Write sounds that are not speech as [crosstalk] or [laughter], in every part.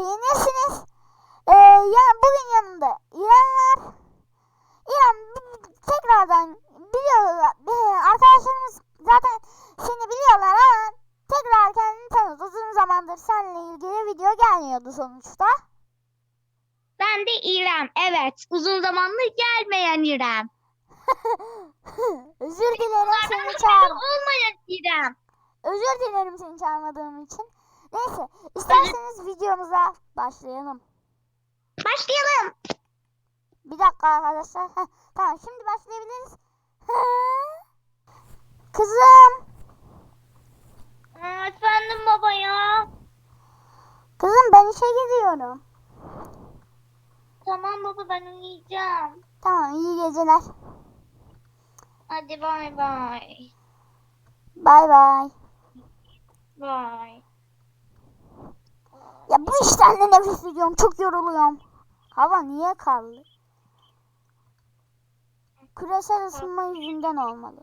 beğenirsiniz. Ee, ya bugün yanımda İrem var. İrem tekrardan biliyorlar. e, arkadaşlarımız zaten seni biliyorlar ama tekrar kendini tanıt. Uzun zamandır seninle ilgili video gelmiyordu sonuçta. Ben de İrem. Evet. Uzun zamandır gelmeyen İrem. [laughs] Özür dilerim seni Bunlardan çağır. olmayan İrem. Özür dilerim seni çağırmadığım için. Neyse isterseniz videomuza başlayalım. Başlayalım. Bir dakika arkadaşlar. Heh, tamam şimdi başlayabiliriz. Kızım. Efendim baba ya. Kızım ben işe gidiyorum. Tamam baba ben uyuyacağım. Tamam iyi geceler. Hadi bay bay. Bay bay. Bay. Ya bu işten de nefret ediyorum. Çok yoruluyorum. Hava niye karlı? Küresel ısınma yüzünden olmalı.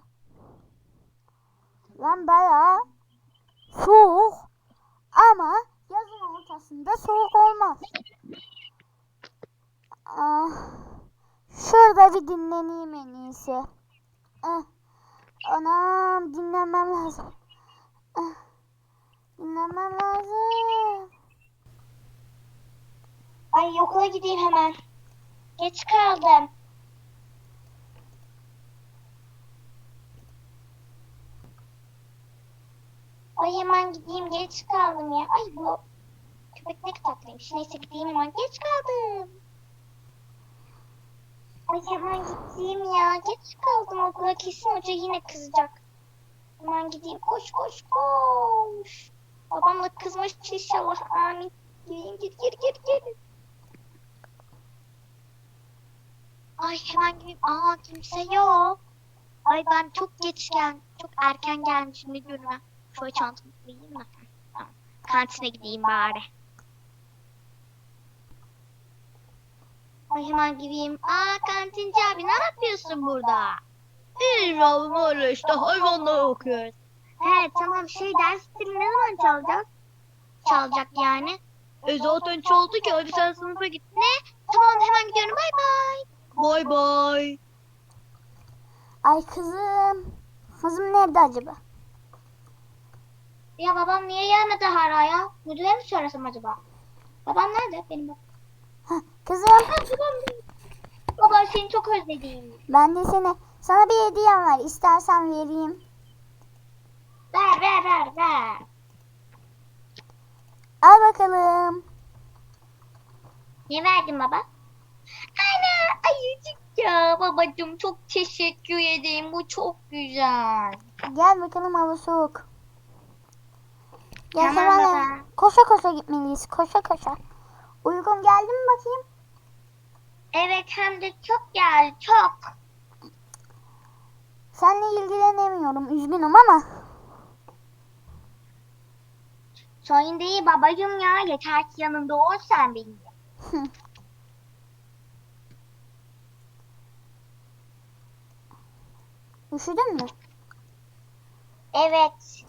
Lan bayağı soğuk ama yazın ortasında soğuk olmaz. Ah, şurada bir dinleneyim en iyisi. Ah, anam dinlenmem lazım. Ah, dinlenmem lazım. Ay okula gideyim hemen. Geç kaldım. Ay hemen gideyim geç kaldım ya. Ay bu köpek ne tatlıymış. Neyse gideyim hemen geç kaldım. Ay hemen gideyim ya. Geç kaldım okula. Kesin hoca yine kızacak. Hemen gideyim. Koş koş koş. Babam da kızmış inşallah. Amin. Gideyim gir gir gir gir. Ay hemen gideyim. Aa kimse yok. Ay ben çok geç gel, çok erken gelmişim ne diyorum ben. Şöyle çantamı koyayım mı? Tamam. Kantine gideyim bari. Ay hemen gideyim. Aa kantinci abi ne yapıyorsun burada? İyi oğlum öyle işte hayvanlar okuyoruz. He tamam şey ders ne zaman çalacak? Çalacak yani. E zaten çaldı ki hadi sen sınıfa git. Ne? Tamam hemen gidiyorum bay bay. Bay bay. Ay kızım. Kızım nerede acaba? Ya babam niye gelmedi hala ya? Müdüre mi söylesem acaba? Babam nerede? Benim babam. Kızım. Baba seni çok özledim. ben de seni sana bir hediyem var. İstersen vereyim. Ver ver ver ver. Al bakalım. Ne verdin baba? Ayıcık ya babacığım çok teşekkür ederim. Bu çok güzel. Gel bakalım hava soğuk. Gel Tamam baba. Koşa koşa gitmeliyiz. Koşa koşa. Uygun geldi mi bakayım? Evet hem de çok geldi çok. Seninle ilgilenemiyorum. Üzgünüm ama. Sorun değil babacığım ya. Yeter ki yanımda ol sen benim. Üşüdün mü? Evet.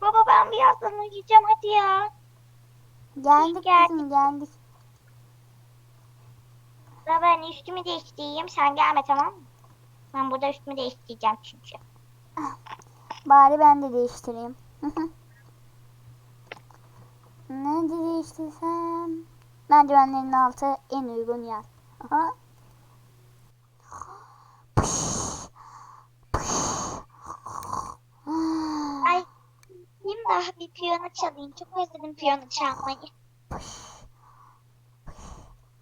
Baba ben birazdan uyuyacağım hadi ya. Geldik Geldik. kızım geldik. Baba ben üstümü değiştireyim sen gelme tamam mı? Ben burada üstümü değiştireceğim çünkü. Bari ben de değiştireyim. Ne değiştirsem? Merdivenlerin altı en uygun yer. Aha. Ay gideyim daha bir piyano çalayım. Çok özledim piyano çalmayı.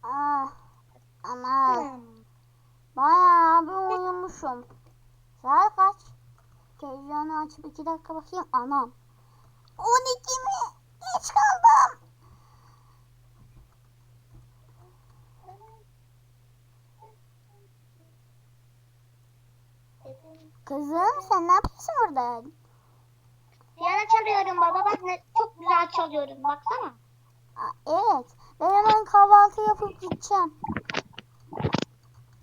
Ah, ama Hmm. bayağı bir uyumuşum. Açıp iki dakika bakayım. Anam. 12 mi? Geç kaldım. Kızım sen ne yapıyorsun burada? Piyano çalıyorum baba bak ne çok güzel çalıyorum baksana. Aa, evet. Ben hemen kahvaltı yapıp gideceğim.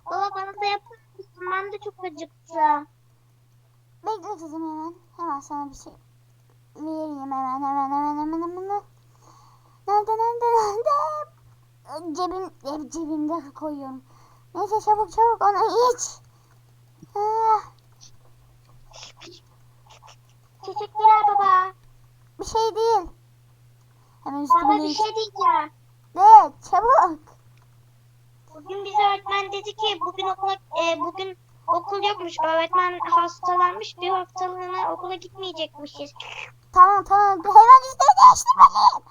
Baba bana da yapar mısın? Ben de çok acıktım. Bekle kızım hemen. Hemen sana bir şey vereyim hemen hemen hemen hemen hemen. Nerede nerede nerede? Cebim, hep cebimde koyuyorum. Neyse çabuk çabuk onu iç. Ah, Teşekkürler baba. bir şey değil. Hemen Baba üstümde bir iç. şey diyeceğim. De çabuk. Bugün bize öğretmen dedi ki bugün okula e, bugün okul yokmuş. Öğretmen hastalanmış. Bir haftalığına okula gitmeyecekmişiz. Tamam tamam hemen üstümü değiştirmeliyim.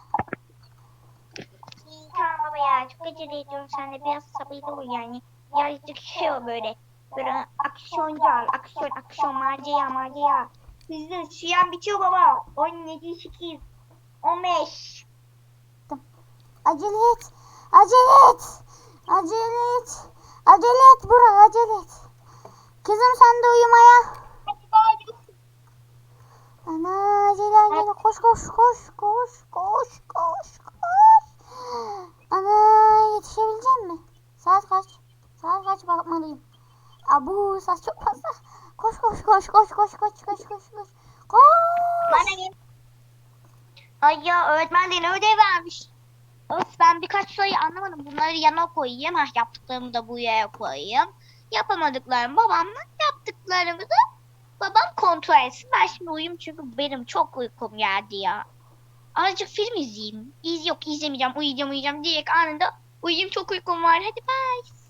İyi tamam baba ya. Çok acele ediyorum. Sen de biraz sabırlı ol yani. Birazcık şey ol böyle. Böyle aksiyoncu al. Aksiyon, aksiyon, macera, macera. Hızlı. Süren bitiyor baba. 17, 8, 15. Acele et. Acele et. Acele et. Acele et Burak acele et. Kızım sen de uyumaya. Ana acele acele koş koş koş koş koş koş koş. Ana yetişebilecek mi? Saat kaç? Saat kaç bakmalıyım. Abu saat çok fazla. Koş koş koş koş koş koş koş koş koş. Koş. Bana gel. Ay ya öğretmen de ne ödev vermiş. Öf ben birkaç soruyu anlamadım. Bunları yana koyayım. Ha, yaptıklarımı da buraya koyayım. Yapamadıklarımı babamla yaptıklarımı da babam kontrol etsin. Ben şimdi uyuyayım çünkü benim çok uykum geldi ya. Azıcık film izleyeyim. İz yok izlemeyeceğim. Uyuyacağım uyuyacağım. Direkt anında uyuyayım çok uykum var. Hadi bye.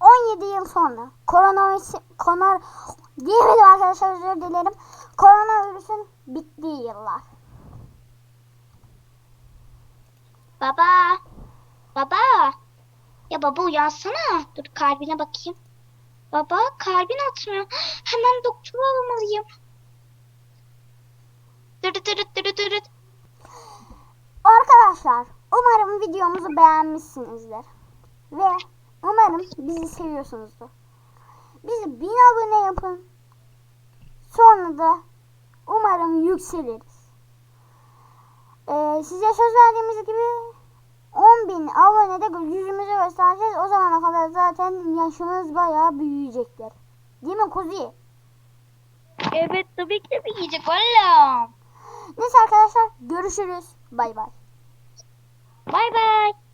17 yıl sonra koronavirüs konar diyemedim arkadaşlar özür dilerim. Koronavirüsün bittiği yıllar. Baba. Baba. Ya baba uyansana. Dur kalbine bakayım. Baba kalbin atmıyor. Hemen doktora aramalıyım. Dırıt dırıt dırıt dırıt. Arkadaşlar umarım videomuzu beğenmişsinizdir. Ve umarım bizi seviyorsunuzdur. Bizi bin abone yapın. Sonra da umarım yükseliriz. Ee, size söz verdiğimiz gibi 10 bin abonede yüzümüzü göstereceğiz. O zamana kadar zaten yaşımız bayağı büyüyecektir. Değil mi Kuzi? Evet tabii ki de bir yiyecek valla. Neyse arkadaşlar görüşürüz. Bay bay. Bay bay.